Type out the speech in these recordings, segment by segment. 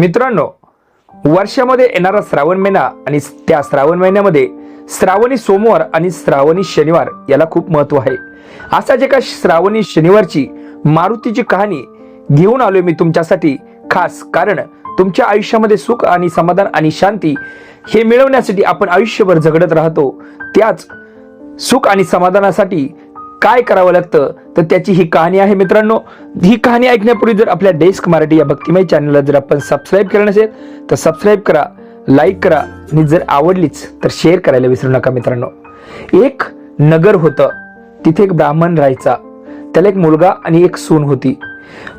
मित्रांनो वर्षामध्ये येणारा श्रावण महिना आणि त्या श्रावण महिन्यामध्ये श्रावणी सोमवार आणि श्रावणी शनिवार याला खूप महत्त्व आहे. असाच एका श्रावणी शनिवारची मारुतीची कहाणी घेऊन आलोय मी तुमच्यासाठी खास कारण तुमच्या आयुष्यामध्ये सुख आणि समाधान आणि शांती हे मिळवण्यासाठी आपण आयुष्यभर झगडत राहतो. त्याच सुख आणि समाधानासाठी काय करावं लागतं? तर त्याची ही कहाणी आहे मित्रांनो. ही कहाणी ऐकण्यापूर्वी जर आपल्या डेस्क मराठी या भक्तिमय चॅनलला जर आपण सबस्क्राईब केलं नसेल तर सबस्क्राईब करा लाईक करा आणि जर आवडलीच तर शेअर करायला विसरू नका मित्रांनो. एक नगर होतं. तिथे एक ब्राह्मण राहायचा. त्याला एक मुलगा आणि एक सून होती.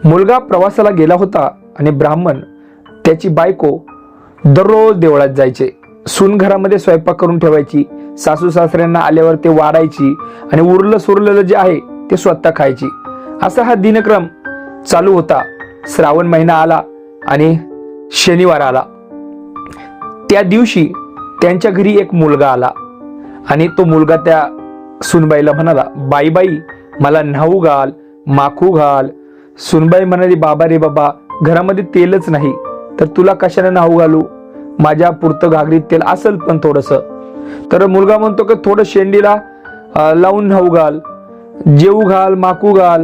मुलगा प्रवासाला गेला होता आणि ब्राह्मण त्याची बायको दररोज देवळात जायचे. सून घरामध्ये स्वयंपाक करून ठेवायची सासू सासऱ्यांना आल्यावर ते वाढायची आणि उरलं सुरलेलं जे आहे ते स्वतः खायची. असा हा दिनक्रम चालू होता. श्रावण महिना आला आणि शनिवार आला. त्या दिवशी त्यांच्या घरी एक मुलगा आला आणि तो मुलगा त्या सुनबाईला म्हणाला बाई बाई मला न्हाऊ घाल माखू घाल. सुनबाई म्हणाली बाबा रे बाबा घरामध्ये तेलच नाही तर तुला कशाने न्हाऊ घालू? माझ्या पुरतं घागरीत तेल असेल पण थोडस. तर मुलगा म्हणतो की थोडं शेंडीला लावून न्हाऊ घाल जेऊ घाल माकू घाल.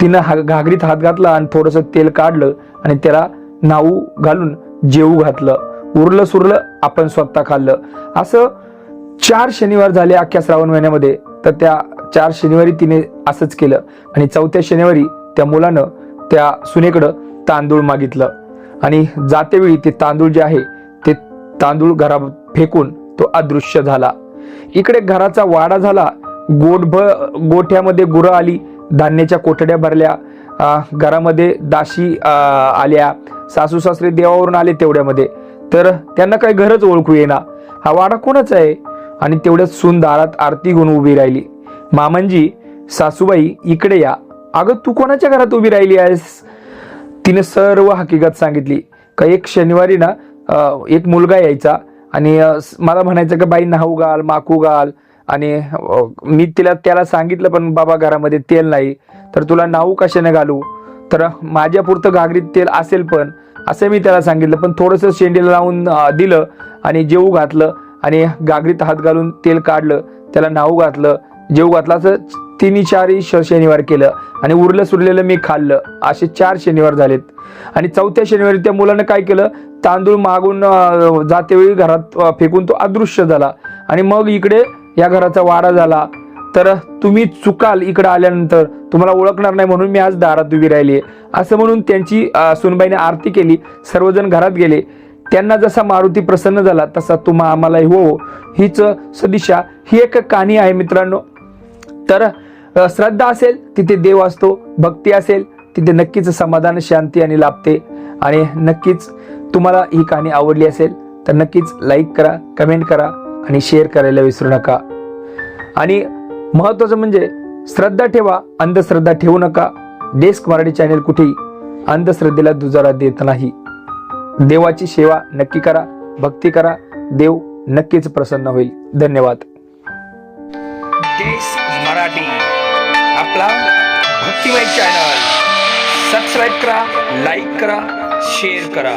तिनं हा घागरीत हात घातला आणि थोडस तेल काढलं आणि त्याला नाऊ घालून जेवू घातलं. उरलं सुरलं आपण स्वतः खाल्लं. असं चार शनिवार झाले अख्ख्या श्रावण महिन्यामध्ये. तर त्या चार शनिवारी तिने असंच केलं आणि चौथ्या शनिवारी त्या मुलानं त्या सुनेकडं तांदूळ मागितलं. आणि जातेवेळी ते तांदूळ जे आहे तांदूळ घरा फेकून तो अदृश्य झाला. इकडे घराचा वाडा झाला. गोठभ गोठ्यामध्ये गुरं आली. धान्याच्या कोठड्या भरल्या. घरामध्ये दाशी आल्या. सासू सासरे देवावरून आले तेवढ्यामध्ये. तर त्यांना काही घरच ओळखू येईना. हा वाडा कोणाचा आहे? आणि तेवढ्याच सून दारात आरती घेऊन उभी राहिली. मामंजी सासूबाई इकडे या. अगं तू कोणाच्या घरात उभी राहिली आहेस? तिने सर्व हकीकत सांगितली. का एक शनिवारी ना एक मुलगा यायचा आणि मला म्हणायचं का बाई नाहू घाल माकू घाल आणि मी तिला त्याला सांगितलं पण बाबा घरामध्ये तेल नाही. तर तुला नाहू कशाने घालू? तर माझ्या पुरतं घागरीत तेल असेल पण असं मी त्याला सांगितलं. पण थोडंसं शेंडीला लावून दिलं आणि जेऊ घातलं आणि घागरीत हात घालून तेल काढलं. त्याला नाहू घातलं जेऊ घातलं असं तिन्ही चारही श- शनिवार केलं आणि उरलं सुरलेलं मी खाल्लं. असे चार शनिवार झालेत. आणि चौथ्या शनिवारी त्या मुलानं काय केलं? तांदूळ मागून जातेवेळी घरात फेकून तो अदृश्य झाला. आणि मग इकडे या घराचा वाडा झाला. तर तुम्ही चुकाल इकडे आल्यानंतर. तुम्हाला ओळखणार नाही म्हणून मी आज दारात उभी राहिली असं म्हणून त्यांची सुनबाईने आरती केली. सर्वजण घरात गेले. त्यांना जसा मारुती प्रसन्न झाला तसा तुम्हा आम्हालाही हो. हो. हीच सदिशा. ही एक कहाणी आहे मित्रांनो. तर श्रद्धा असेल तिथे देव असतो भक्ती असेल तिथे नक्कीच समाधान शांती आणि लाभते. आणि नक्कीच तुम्हाला ही कहाणी आवडली असेल तर नक्कीच लाईक करा कमेंट करा आणि शेअर करायला विसरू नका. आणि महत्वाचं म्हणजे श्रद्धा ठेवा अंधश्रद्धा ठेवू नका. डेस्क मराठी चॅनेल कुठेही अंधश्रद्धेला दुजारा देत नाही. देवाची सेवा नक्की करा भक्ती करा देव नक्कीच प्रसन्न होईल. धन्यवाद. आपला भक्तिमय चॅनल सबस्क्राईब करा लाईक करा शेअर करा.